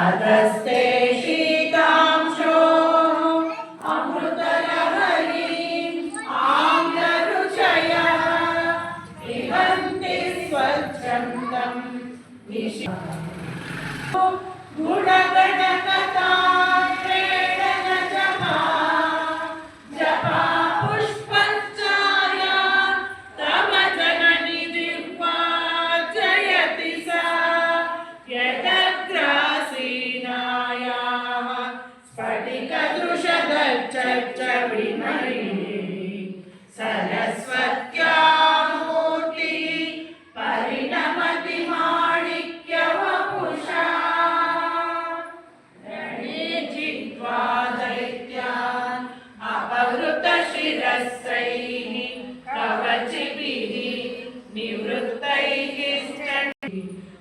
अतस्ते शीतांशो अमृतलहरीम् आम्लरुचयः पिबन्ति स्वच्छन्दम् निशि गुणगणकथा जित्वा दैत्यान् अपहृतशिरस्रैः कवचिभिः निवृत्तैः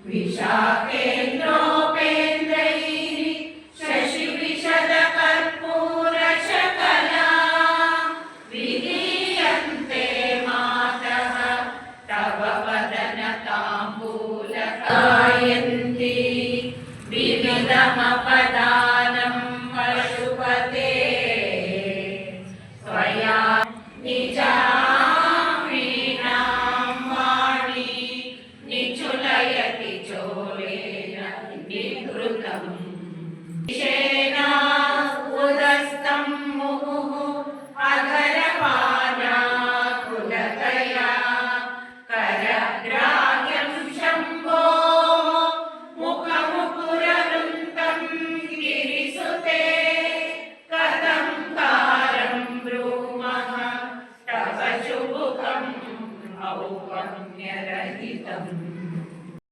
विशाखेन्द्रोपेन्द्रैः शशिविशदकर्पूरशकला विलीयन्ते मातः तव वदनताम्बूलकायन्ति विविधमपदानं Canada, he's done.